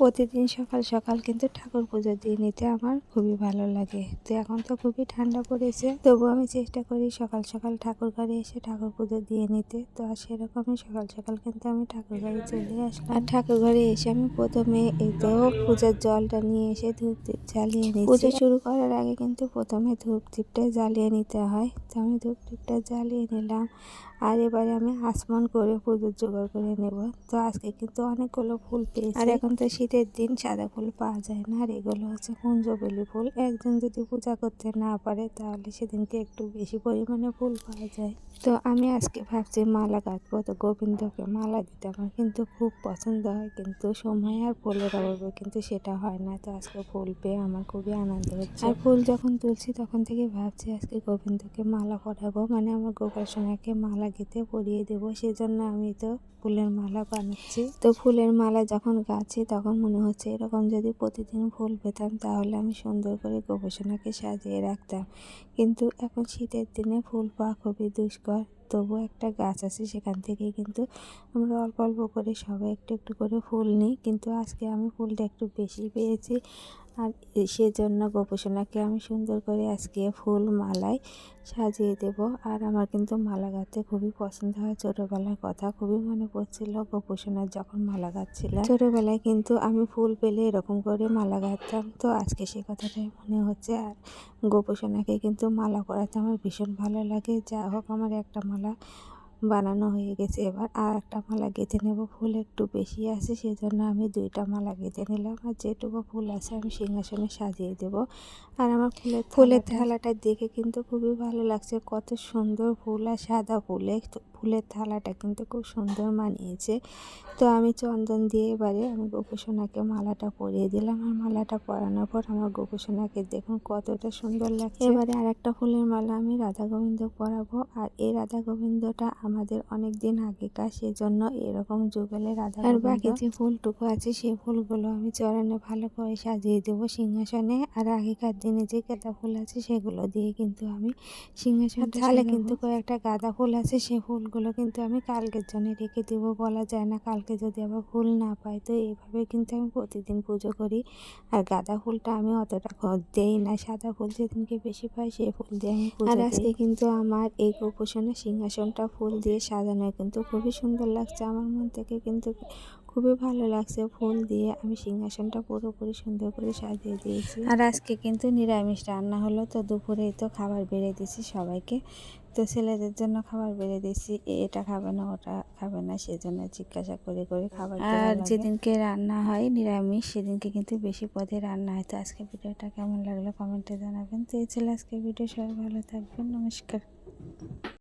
প্রতিদিন সকাল সকাল কিন্তু ঠাকুর পুজো দিয়ে নিতে আমার খুবই ভালো লাগে। তো এখন তো খুবই ঠান্ডা পড়েছে। তবু আমি চেষ্টা করি সকাল সকাল ঠাকুর ঘরে এসে ঠাকুর পুজো দিয়ে নিতে। তো আর সেরকমই সকাল সকাল কিন্তু আমি ঠাকুর ঘরে চলে আসলাম। আর ঠাকুর ঘরে এসে আমি প্রথমে এই তো পূজার জলটা নিয়ে এসে ধূপ দীপ জ্বালিয়ে নিই পুজো শুরু করার আগে কিন্তু প্রথমে ধূপ দীপটা জ্বালিয়ে নিতে হয়। তো আমি ধূপ দীপটা জ্বালিয়ে নিলাম। আর এবারে আমি আসমান করে পুজোর জোগাড় করে নেব। তো আজকে কিন্তু অনেকগুলো ফুল পেয়েছি। আর এখন তো শীতের দিন সাদা ফুল পাওয়া যায় না আর এগুলো হচ্ছে কুঞ্জবেলি ফুল। একজন যদি পূজা করতে না পারে তাহলে সেদিনকে একটু বেশি পরিমাণে ফুল পাওয়া যায়। তো আমি আজকে ভাবছি মালা গাঁথবো। তো গোবিন্দকে মালা দিতে আমার কিন্তু খুব পছন্দ হয়, কিন্তু সময় আর ফুলের অভাবে কিন্তু সেটা হয় না। তো আজকে ফুল পেয়ে আমার খুবই আনন্দ হচ্ছে। আর ফুল যখন তুলছি তখন থেকে ভাবছি আজকে গোবিন্দকে মালা পরাবো মানে আমার গোপাল সোনাকে মালা গেঁথে পরিয়ে দেবো। সেজন্য আমি তো ফুলের মালা বানাচ্ছি। তো ফুলের মালা যখন গাছি তখন মনে হচ্ছে এরকম যদি প্রতিদিন ফুল পেতাম, তাহলে আমি সুন্দর করে গবেষণাকে সাজিয়ে রাখতাম। কিন্তু এখন শীতের দিনে ফুল পাওয়া খুবই দুষ্কর। তবু একটা গাছ আছে সেখান থেকে কিন্তু আমরা অল্প অল্প করে সবাই একটু একটু করে ফুল নিই। কিন্তু আজকে আমি ফুলটা একটু বেশি পেয়েছি। আর সেজন্য গোপসোনাকে আমি সুন্দর করে আজকে ফুল মালায় সাজিয়ে দেব। আর আমার কিন্তু মালা গাঁথতে খুবই পছন্দ হয়। ছোটোবেলার কথা খুবই মনে পড়ছিল গোপসোনার যখন মালা গাঁথছিলাম ছোটোবেলায় কিন্তু আমি ফুল পেলে এরকম করে মালা গাঁথতাম। তো আজকে সে কথাটাই মনে হচ্ছে। আর গোপসোনাকে কিন্তু মালা করাতে আমার ভীষণ ভালো লাগে। যা হোক, আমার একটা মালা বানানো হয়ে গেছে। এবার আর একটা মালা গেঁথে নেব। ফুল একটু বেশি আছে সেজন্য আমি দুইটা মালা গেঁথে নিলাম। আর যেটুকু ফুল আছে আমি সিংহাসনে সাজিয়ে দেব। আর আমার ফুলের ফুলের থালাটা দেখে কিন্তু খুবই ভালো লাগছে। কত সুন্দর ফুল আর সাদা ফুলে। ফুলের থালাটা কিন্তু খুব সুন্দর মানিয়েছে। তো আমি চন্দন দিয়ে এবারে আমি গোপসোনাকে মালাটা পরিয়ে দিলাম। আর মালাটা পরানোর পর আমার গোপসোনাকে দেখুন কতটা সুন্দর লাগছে। এবারে আর একটা ফুলের মালা আমি রাধা গোবিন্দ পরাবো। আর এই রাধা গোবিন্দটা আমাদের অনেক দিন আগেকার সেজন্য এরকম যুগলে রাধা আর বাকি যে ফুলটুকু আছে সেই ফুলগুলো আমি চরণে ভালো করে সাজিয়ে দেবো সিংহাসনে। আর আগেকার দিনে যে গাঁদা ফুল আছে সেগুলো দিয়ে কিন্তু আমি সিংহাসন ঢালে কিন্তু কয়েকটা গাঁদা ফুল আছে সেই ফুলগুলো কিন্তু আমি কালকের জন্য রেখে দেবো বলা যায় না। কালকে যদি আবার ফুল না পাই তো এইভাবে কিন্তু আমি প্রতিদিন পুজো করি। আর গাঁদা ফুলটা আমি অতটা দেই না। সাদা ফুল যেদিনকে বেশি পাই সেই ফুল দিয়ে আমি আর আজকে কিন্তু আমার এই গোপোষণে সিংহাসনটা ফুল দিয়ে সাজানো কিন্তু খুবই সুন্দর লাগছে। আমার মন থেকে কিন্তু খুবই ভালো লাগছে ফুল দিয়ে আমি সিংহাসনটা পুরোপুরি সুন্দর করে সাজিয়ে দিয়েছি। আর আজকে কিন্তু নিরামিষ রান্না হলো তো দুপুরেই তো খাবার বেড়ে দিয়েছি সবাইকে। তো ছেলেদের জন্য খাবার বেড়ে দিয়েছি। এটা খাবে না ওটা খাবে না সেজন্য জিজ্ঞাসা করে করে খাবার আর যেদিনকে রান্না হয় নিরামিষ সেদিনকে কিন্তু বেশি পদে রান্না হয়। তো আজকে ভিডিওটা কেমন লাগল কমেন্টে জানাবেন। তো এই ছেলে আজকে ভিডিও। সবাই ভালো থাকবেন। নমস্কার।